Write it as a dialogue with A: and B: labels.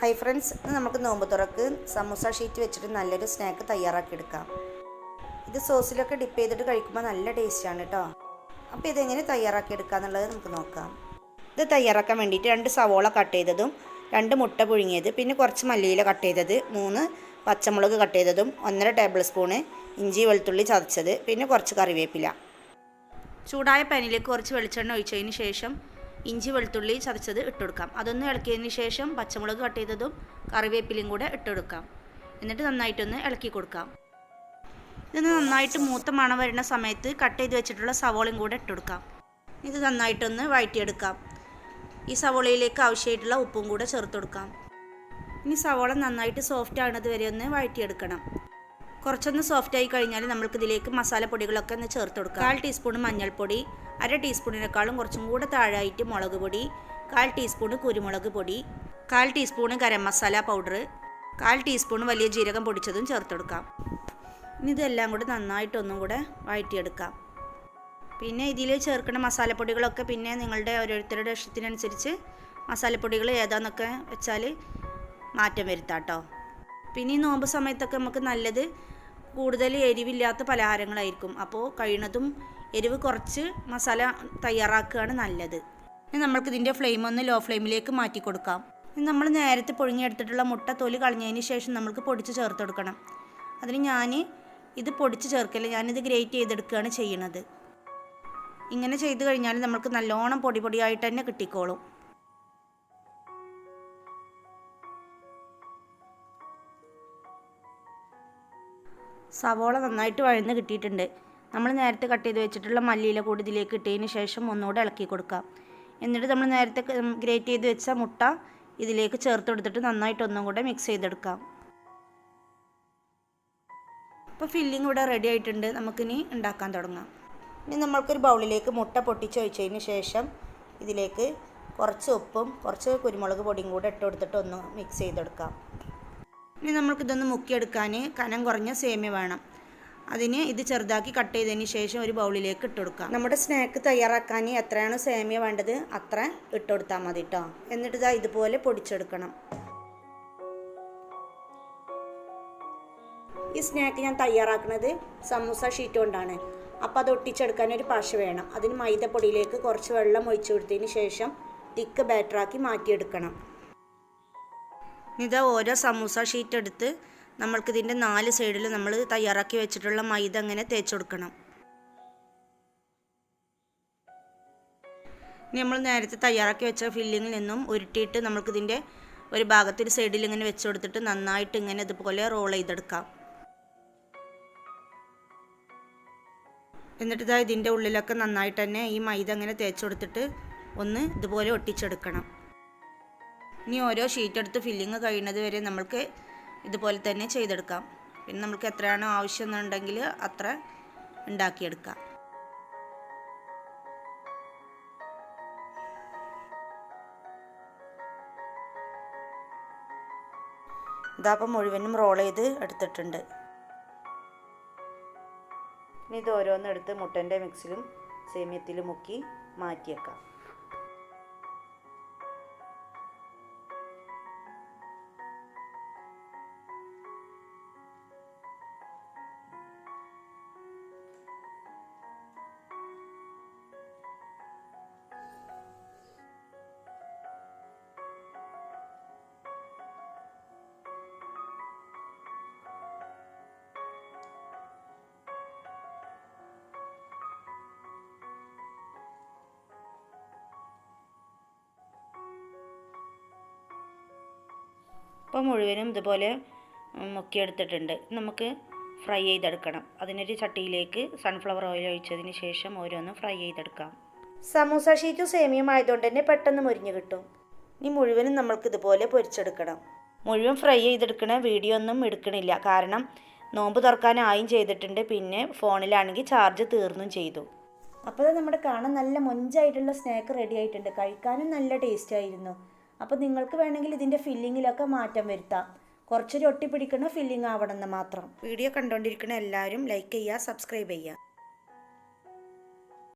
A: Hi friends നമുക്ക് നോമ്പ് തുറക്ക് സമൂസ ഷീറ്റ് വെച്ചിട്ട് നല്ലൊരു സ്നാക്ക് തയ്യാറാക്കി എടുക്കാം. ഇത് സോസിലൊക്കെ ഡിപ്പ് ചെയ്തിട്ട് കഴിക്കുമ്പോൾ നല്ല ടേസ്റ്റാണ് കേട്ടോ അപ്പോൾ ഇതെങ്ങനെ തയ്യാറാക്കി എന്നുള്ളത് നമുക്ക് നോക്കാം. ഇത് തയ്യാറാക്കാൻ വേണ്ടിയിട്ട് രണ്ട് സവോള കട്ട് ചെയ്തതും രണ്ട് മുട്ട പുഴുങ്ങിയത് പിന്നെ കുറച്ച് മല്ലിയില കട്ട് ചെയ്തത് മൂന്ന് പച്ചമുളക് കട്ട് ചെയ്തതും ഒന്നര ടേബിൾ സ്പൂണ് ഇഞ്ചി വെളുത്തുള്ളി ചതച്ചത് പിന്നെ കുറച്ച് കറിവേപ്പില. ചൂടായ പാനിലേക്ക് കുറച്ച് വെളിച്ചെണ്ണ ഒഴിച്ചതിന് ശേഷം ഇഞ്ചി വെളുത്തുള്ളി ചതച്ചത് ഇട്ടുകൊടുക്കാം അതൊന്ന് ഇളക്കിയതിന് ശേഷം പച്ചമുളക് കട്ട് ചെയ്തതും കറിവേപ്പിലയും കൂടെ ഇട്ടുകൊടുക്കാം എന്നിട്ട് നന്നായിട്ടൊന്ന് ഇളക്കി കൊടുക്കാം. ഇതൊന്ന് നന്നായിട്ട് മൂത്ത മണം വരുന്ന സമയത്ത് കട്ട് ചെയ്ത് വെച്ചിട്ടുള്ള സവോളയും കൂടെ ഇട്ടുകൊടുക്കാം ഇത് നന്നായിട്ടൊന്ന് വഴറ്റിയെടുക്കാം. ഈ സവോളയിലേക്ക് ആവശ്യമായിട്ടുള്ള ഉപ്പും കൂടെ ചേർത്ത് കൊടുക്കാം ഇനി സവോള നന്നായിട്ട് സോഫ്റ്റ് ആകുന്നത് വരെ ഒന്ന് വഴറ്റിയെടുക്കണം. കുറച്ചൊന്ന് സോഫ്റ്റ് ആയി കഴിഞ്ഞാൽ നമ്മൾക്ക് ഇതിലേക്ക് മസാലപ്പൊടികളൊക്കെ ഒന്ന് ചേർത്ത് കൊടുക്കാം. കാൽ ടീസ്പൂൺ മഞ്ഞൾപ്പൊടി അര ടീസ്പൂണിനേക്കാളും കുറച്ചും കൂടെ താഴായിട്ട് മുളക് പൊടി കാൽ ടീസ്പൂൺ കുരുമുളക് പൊടി കാൽ ടീസ്പൂൺ ഗരം മസാല പൗഡർ കാൽ ടീസ്പൂൺ വലിയ ജീരകം പൊടിച്ചതും ചേർത്ത് കൊടുക്കാം. ഇനി ഇതെല്ലാം കൂടെ നന്നായിട്ടൊന്നും കൂടെ വഴറ്റിയെടുക്കാം. പിന്നെ ഇതിൽ ചേർക്കുന്ന മസാലപ്പൊടികളൊക്കെ പിന്നെ നിങ്ങളുടെ ഓരോരുത്തരുടെ ഇഷ്ടത്തിനനുസരിച്ച് മസാലപ്പൊടികൾ ഏതാന്നൊക്കെ വെച്ചാൽ മാറ്റം വരുത്താം കേട്ടോ പിന്നെ ഈ നോമ്പ് സമയത്തൊക്കെ നമുക്ക് നല്ലത് കൂടുതൽ എരിവില്ലാത്ത പലഹാരങ്ങളായിരിക്കും. അപ്പോൾ കഴിയുന്നതും എരിവ് കുറച്ച് മസാല തയ്യാറാക്കുകയാണ് നല്ലത്. ഇനി നമ്മൾക്ക് ഇതിന്റെ ഫ്ലെയിം ഒന്ന് ലോ ഫ്ലെയിമിലേക്ക് മാറ്റി കൊടുക്കാം. ഇനി നമ്മൾ നേരത്തെ പൊഴിഞ്ഞെടുത്തിട്ടുള്ള മുട്ട തൊലി കളഞ്ഞതിന് ശേഷം നമ്മൾക്ക് പൊടിച്ച് ചേർത്ത് കൊടുക്കണം. അതിന് ഞാൻ ഇത് പൊടിച്ച് ചേർക്കില്ല ഞാനിത് ഗ്രേറ്റ് ചെയ്തെടുക്കുകയാണ് ചെയ്യണത് ഇങ്ങനെ ചെയ്ത് കഴിഞ്ഞാൽ നമുക്ക് നല്ലോണം പൊടി പൊടിയായിട്ട് തന്നെ കിട്ടിക്കോളും. സവോള നന്നായിട്ട് വഴന്ന് കിട്ടിയിട്ടുണ്ട്. നമ്മൾ നേരത്തെ കട്ട് ചെയ്ത് വെച്ചിട്ടുള്ള മല്ലിയില കൂടി ഇതിലേക്ക് ഇട്ടതിന് ശേഷം ഒന്നുകൂടെ ഇളക്കി കൊടുക്കാം. എന്നിട്ട് നമ്മൾ നേരത്തെ ഗ്രേറ്റ് ചെയ്ത് വെച്ച മുട്ട ഇതിലേക്ക് ചേർത്ത് കൊടുത്തിട്ട് നന്നായിട്ട് ഒന്നും കൂടെ മിക്സ് ചെയ്തെടുക്കാം. അപ്പോൾ ഫില്ലിംഗ് ഇവിടെ റെഡി ആയിട്ടുണ്ട്. നമുക്കിനി ഉണ്ടാക്കാൻ തുടങ്ങാം. ഇനി നമ്മൾക്കൊരു ബൗളിലേക്ക് മുട്ട പൊട്ടിച്ച് ഒഴിച്ചതിന് ശേഷം ഇതിലേക്ക് കുറച്ച് ഉപ്പും കുറച്ച് കുരുമുളക് പൊടിയും കൂടെ ഇട്ട് കൊടുത്തിട്ട് ഒന്ന് മിക്സ് ചെയ്തെടുക്കാം. ഇനി നമ്മൾക്കിതൊന്ന് മുക്കിയെടുക്കാൻ കനം കുറഞ്ഞ സേമിയ വേണം. അതിന് ഇത് ചെറുതാക്കി കട്ട് ചെയ്തതിന് ശേഷം ഒരു ബൗളിലേക്ക് ഇട്ട് കൊടുക്കാം. നമ്മുടെ സ്നാക്ക് തയ്യാറാക്കാൻ എത്രയാണോ സേമിയ വേണ്ടത് അത്ര ഇട്ട് കൊടുത്താൽ മതി കേട്ടോ എന്നിട്ട് ഇതാ ഇതുപോലെ പൊടിച്ചെടുക്കണം. ഈ സ്നാക്ക് ഞാൻ തയ്യാറാക്കുന്നത് സമൂസ ഷീറ്റ് കൊണ്ടാണ്. അപ്പോൾ അത് ഒട്ടിച്ചെടുക്കാൻ ഒരു പശ വേണം. അതിന് മൈദപ്പൊടിയിലേക്ക് കുറച്ച് വെള്ളം ഒഴിച്ചു കൊടുത്തതിന് ശേഷം തിക്ക് ബാറ്ററാക്കി മാറ്റിയെടുക്കണം. ഇതാ ഓരോ സമൂസ ഷീറ്റ് എടുത്ത് നമ്മൾക്കിതിന്റെ നാല് സൈഡിൽ നമ്മൾ തയ്യാറാക്കി വെച്ചിട്ടുള്ള മൈദ അങ്ങനെ തേച്ച് കൊടുക്കണം. ഇനി നമ്മൾ നേരത്തെ തയ്യാറാക്കി വെച്ച ഫില്ലിങ്ങിൽ നിന്നും ഉരുട്ടിയിട്ട് നമ്മൾക്കിതിന്റെ ഒരു ഭാഗത്തൊരു സൈഡിൽ ഇങ്ങനെ വെച്ച് കൊടുത്തിട്ട് നന്നായിട്ട് ഇങ്ങനെ ഇതുപോലെ റോൾ ചെയ്തെടുക്കാം. എന്നിട്ട് ഇതാ ഇതിന്റെ ഉള്ളിലൊക്കെ നന്നായിട്ട് തന്നെ ഈ മൈദ അങ്ങനെ തേച്ച് കൊടുത്തിട്ട് ഒന്ന് ഇതുപോലെ ഒട്ടിച്ചെടുക്കണം. ഇനി ഓരോ ഷീറ്റ് എടുത്ത് ഫില്ലിങ് കഴിയുന്നത് വരെ നമ്മൾക്ക് ഇതുപോലെ തന്നെ ചെയ്തെടുക്കാം. പിന്നെ നമുക്ക് എത്രയാണോ ആവശ്യം എന്നുണ്ടെങ്കിൽ അത്ര ഉണ്ടാക്കിയെടുക്കാം. ഇതാപ്പം മുഴുവനും റോൾ ചെയ്ത് എടുത്തിട്ടുണ്ട്. ഇനി ഇത് ഓരോന്നെടുത്ത് മുട്ടന്റെ മിക്സിലും സേമിയത്തിലും മുക്കി മാറ്റിയേക്കാം. ഇപ്പോൾ മുഴുവനും ഇതുപോലെ മുക്കിയെടുത്തിട്ടുണ്ട്. നമുക്ക് ഫ്രൈ ചെയ്തെടുക്കണം. അതിനൊരു ചട്ടിയിലേക്ക് സൺഫ്ലവർ ഓയിൽ ഒഴിച്ചതിന് ശേഷം ഓരോന്നും ഫ്രൈ ചെയ്തെടുക്കാം. സമൂസ ഷീറ്റും സേമിയും ആയതുകൊണ്ട് തന്നെ പെട്ടെന്ന് മുരിഞ്ഞു കിട്ടും. ഇനി മുഴുവനും നമ്മൾക്ക് ഇതുപോലെ പൊരിച്ചെടുക്കണം. മുഴുവൻ ഫ്രൈ ചെയ്തെടുക്കണ വീഡിയോ ഒന്നും എടുക്കണില്ല. കാരണം നോമ്പ് തുറക്കാനായും ചെയ്തിട്ടുണ്ട്. പിന്നെ ഫോണിലാണെങ്കിൽ ചാർജ് തീർന്നും ചെയ്തു. അപ്പോൾ നമ്മുടെ കാണാൻ നല്ല മൊഞ്ചായിട്ടുള്ള സ്നാക്ക് റെഡി ആയിട്ടുണ്ട്. കഴിക്കാനും നല്ല ടേസ്റ്റ് ആയിരുന്നു. അപ്പോൾ നിങ്ങൾക്ക് വേണമെങ്കിൽ ഇതിന്റെ ഫില്ലിങ്ങിലൊക്കെ മാറ്റം വരുത്താം. കുറച്ചൊരു ഒട്ടി പിടിക്കുന്ന ഫില്ലിംഗ് ആവണമെന്ന് മാത്രം. വീഡിയോ കണ്ടുകൊണ്ടിരിക്കുന്ന എല്ലാവരും ലൈക്ക് ചെയ്യുക സബ്സ്ക്രൈബ് ചെയ്യുക.